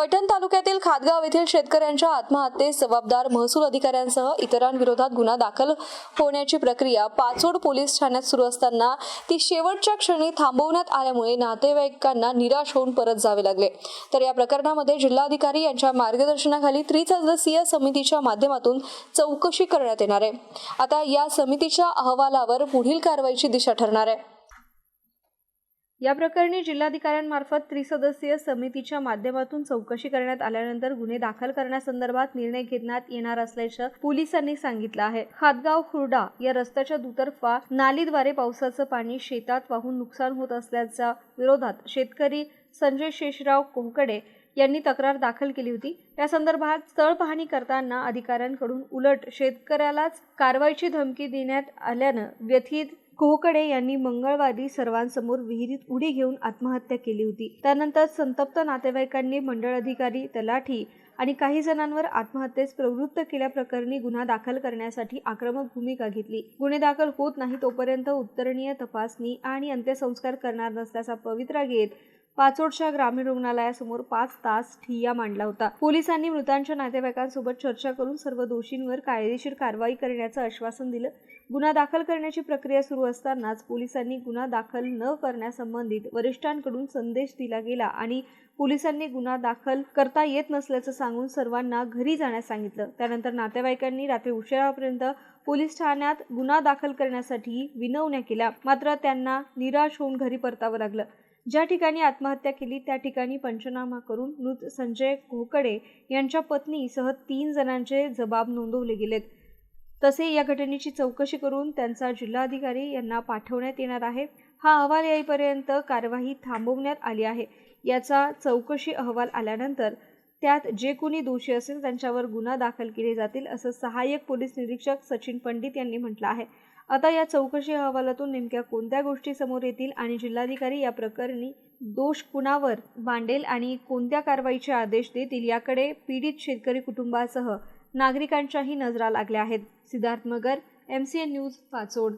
पैठण तालुक्यातील खातगाव येथील शेतकऱ्यांच्या आत्महत्येस जबाबदार महसूल अधिकाऱ्यांसह इतरांविरोधात गुन्हा दाखल होण्याची प्रक्रिया पाचोड पोलीस ठाण्यात सुरू असताना ती शेवटच्या क्षणी थांबवण्यात आल्यामुळे नातेवाईकांना निराश होऊन परत जावे लागले. तर या प्रकरणामध्ये जिल्हाधिकारी यांच्या मार्गदर्शनाखाली त्रिसदस्यीय समितीच्या माध्यमातून चौकशी करण्यात येणार आहे. आता या समितीच्या अहवालावर पुढील कारवाईची दिशा ठरणार आहे. या प्रकरणी जिल्हाधिकाऱ्यांमार्फत त्रिसदस्यीय समितीच्या माध्यमातून चौकशी करण्यात आल्यानंतर गुन्हे दाखल करण्यासंदर्भात निर्णय घेण्यात येणार असल्याचं पोलिसांनी सांगितलं आहे. हातगाव खुर्डा या रस्त्याच्या दुतर्फा नालीद्वारे पावसाचं पाणी शेतात वाहून नुकसान होत असल्याच्या विरोधात शेतकरी संजय शेषराव कोहकडे यांनी तक्रार दाखल केली होती. या संदर्भात स्थळ पाहणी करताना अधिकाऱ्यांकडून उलट शेतकऱ्यालाच कारवाईची धमकी देण्यात आल्यानं व्यथित कोहकडे यांनी मंगळवारी सर्वांसमोर विहिरीत उडी घेऊन आत्महत्या केली होती. त्यानंतर संतप्त नातेवाईकांनी मंडळ अधिकारी तलाठी आणि काही जणांवर आत्महत्येस प्रवृत्त केल्याप्रकरणी गुन्हा दाखल करण्यासाठी आक्रमक भूमिका घेतली. गुन्हे दाखल होत नाही तोपर्यंत उत्तरणीय तपासणी आणि अंत्यसंस्कार करणार नसल्याचा पवित्रा घेत पाचोडच्या ग्रामीण रुग्णालयासमोर पाच तास ठिय्या मांडला होता. पोलिसांनी मृतांच्या नातेवाईकांसोबत चर्चा करून सर्व दोषींवर कायदेशीर कारवाई करण्याचं आश्वासन दिलं. गुन्हा दाखल करण्याची प्रक्रिया सुरू असतानाच पोलिसांनी गुन्हा दाखल न करण्यासंबंधित वरिष्ठांकडून संदेश दिला गेला आणि पोलिसांनी गुन्हा दाखल करता येत नसल्याचं सांगून सर्वांना घरी जाण्यास सांगितलं. त्यानंतर नातेवाईकांनी रात्री उशिरापर्यंत पोलीस ठाण्यात गुन्हा दाखल करण्यासाठी विनवण्या केल्या. मात्र त्यांना निराश होऊन घरी परतावं लागलं. ज्या ठिकाणी आत्महत्या केली त्या ठिकाणी पंचनामा करून मृत संजय घोकडे यांच्या पत्नीसह तीन जणांचे जबाब नोंदवले गेलेत. तसे या घटनेची चौकशी करून त्यांचा जिल्हाधिकारी यांना पाठवण्यात येणार आहे. हा अहवाल येईपर्यंत कारवाई थांबवण्यात आली आहे. याचा चौकशी अहवाल आल्यानंतर त्यात जे कोणी दोषी असेल त्यांच्यावर गुन्हा दाखल केले जातील असं सहाय्यक पोलीस निरीक्षक सचिन पंडित यांनी म्हटलं आहे. आता या चौकशी अहवालातून नेमक्या कोणत्या गोष्टी समोर येतील आणि जिल्हाधिकारी या प्रकरणी दोष कुणावर मांडेल आणि कोणत्या कारवाईचे आदेश देतील याकडे पीडित शेतकरी कुटुंबासह नागरिकांच्याही नजरा लागल्या आहेत. Siddharth Magar M C N news Pachod.